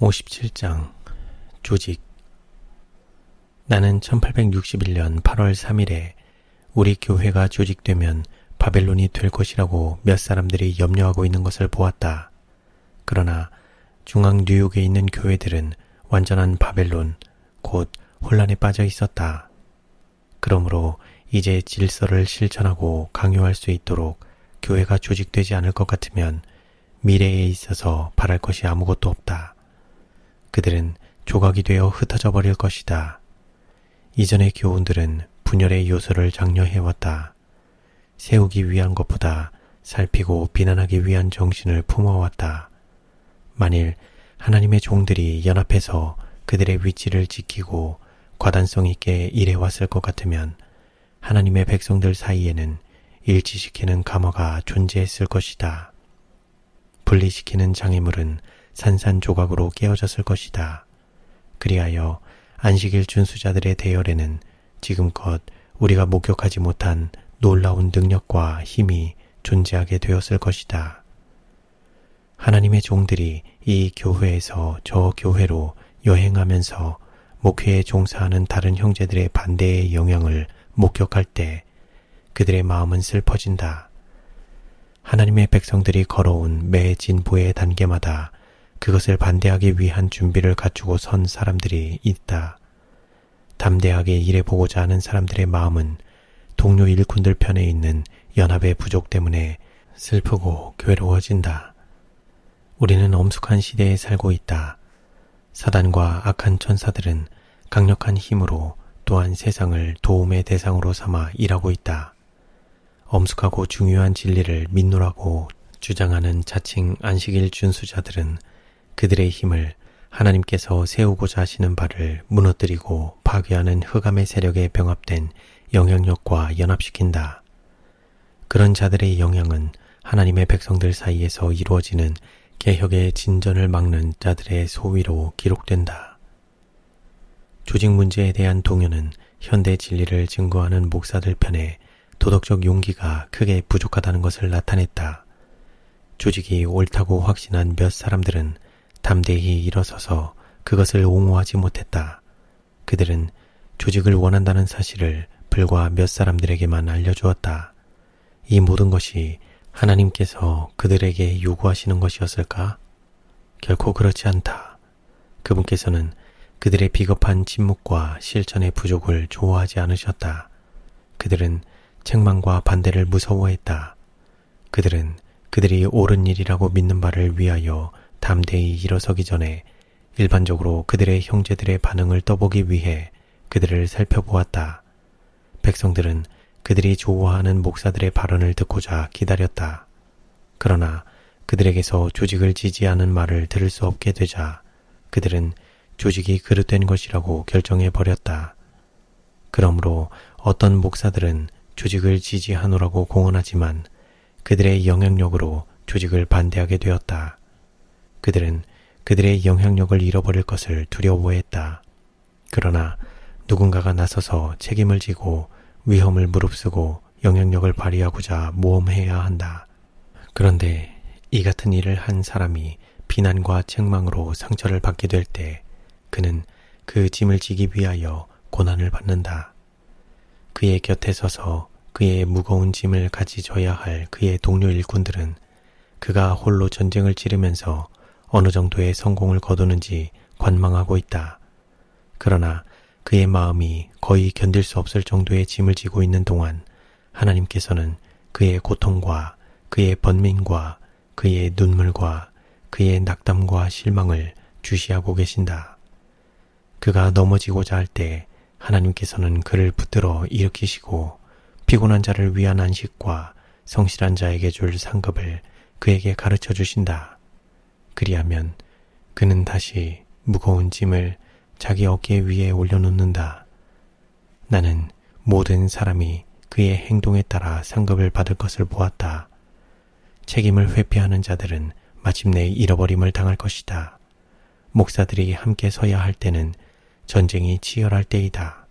57장 조직 나는 1861년 8월 3일에 우리 교회가 조직되면 바벨론이 될 것이라고 몇 사람들이 염려하고 있는 것을 보았다. 그러나 중앙 뉴욕에 있는 교회들은 완전한 바벨론, 곧 혼란에 빠져 있었다. 그러므로 이제 질서를 실천하고 강요할 수 있도록 교회가 조직되지 않을 것 같으면 미래에 있어서 바랄 것이 아무것도 없다. 그들은 조각이 되어 흩어져 버릴 것이다. 이전의 교훈들은 분열의 요소를 장려해왔다. 세우기 위한 것보다 살피고 비난하기 위한 정신을 품어왔다. 만일 하나님의 종들이 연합해서 그들의 위치를 지키고 과단성 있게 일해왔을 것 같으면 하나님의 백성들 사이에는 일치시키는 감화가 존재했을 것이다. 분리시키는 장애물은 산산조각으로 깨어졌을 것이다. 그리하여 안식일 준수자들의 대열에는 지금껏 우리가 목격하지 못한 놀라운 능력과 힘이 존재하게 되었을 것이다. 하나님의 종들이 이 교회에서 저 교회로 여행하면서 목회에 종사하는 다른 형제들의 반대의 영향을 목격할 때 그들의 마음은 슬퍼진다. 하나님의 백성들이 걸어온 매 진보의 단계마다 그것을 반대하기 위한 준비를 갖추고 선 사람들이 있다. 담대하게 일해보고자 하는 사람들의 마음은 동료 일꾼들 편에 있는 연합의 부족 때문에 슬프고 괴로워진다. 우리는 엄숙한 시대에 살고 있다. 사단과 악한 천사들은 강력한 힘으로 또한 세상을 도움의 대상으로 삼아 일하고 있다. 엄숙하고 중요한 진리를 믿노라고 주장하는 자칭 안식일 준수자들은 그들의 힘을 하나님께서 세우고자 하시는 바를 무너뜨리고 파괴하는 흑암의 세력에 병합된 영향력과 연합시킨다. 그런 자들의 영향은 하나님의 백성들 사이에서 이루어지는 개혁의 진전을 막는 자들의 소위로 기록된다. 조직 문제에 대한 동요는 현대 진리를 증거하는 목사들 편에 도덕적 용기가 크게 부족하다는 것을 나타냈다. 조직이 옳다고 확신한 몇 사람들은 담대히 일어서서 그것을 옹호하지 못했다. 그들은 조직을 원한다는 사실을 불과 몇 사람들에게만 알려주었다. 이 모든 것이 하나님께서 그들에게 요구하시는 것이었을까? 결코 그렇지 않다. 그분께서는 그들의 비겁한 침묵과 실천의 부족을 좋아하지 않으셨다. 그들은 책망과 반대를 무서워했다. 그들은 그들이 옳은 일이라고 믿는 바를 위하여 담대히 일어서기 전에 일반적으로 그들의 형제들의 반응을 떠보기 위해 그들을 살펴보았다. 백성들은 그들이 좋아하는 목사들의 발언을 듣고자 기다렸다. 그러나 그들에게서 조직을 지지하는 말을 들을 수 없게 되자 그들은 조직이 그릇된 것이라고 결정해 버렸다. 그러므로 어떤 목사들은 조직을 지지하노라고 공언하지만 그들의 영향력으로 조직을 반대하게 되었다. 그들은 그들의 영향력을 잃어버릴 것을 두려워했다. 그러나 누군가가 나서서 책임을 지고 위험을 무릅쓰고 영향력을 발휘하고자 모험해야 한다. 그런데 이 같은 일을 한 사람이 비난과 책망으로 상처를 받게 될 때 그는 그 짐을 지기 위하여 고난을 받는다. 그의 곁에 서서 그의 무거운 짐을 져야 할 그의 동료 일꾼들은 그가 홀로 전쟁을 치르면서 어느 정도의 성공을 거두는지 관망하고 있다. 그러나 그의 마음이 거의 견딜 수 없을 정도의 짐을 지고 있는 동안 하나님께서는 그의 고통과 그의 번민과 그의 눈물과 그의 낙담과 실망을 주시하고 계신다. 그가 넘어지고자 할 때 하나님께서는 그를 붙들어 일으키시고 피곤한 자를 위한 안식과 성실한 자에게 줄 상급을 그에게 가르쳐 주신다. 그리하면 그는 다시 무거운 짐을 자기 어깨 위에 올려놓는다. 나는 모든 사람이 그의 행동에 따라 상급을 받을 것을 보았다. 책임을 회피하는 자들은 마침내 잃어버림을 당할 것이다. 목사들이 함께 서야 할 때는 전쟁이 치열할 때이다.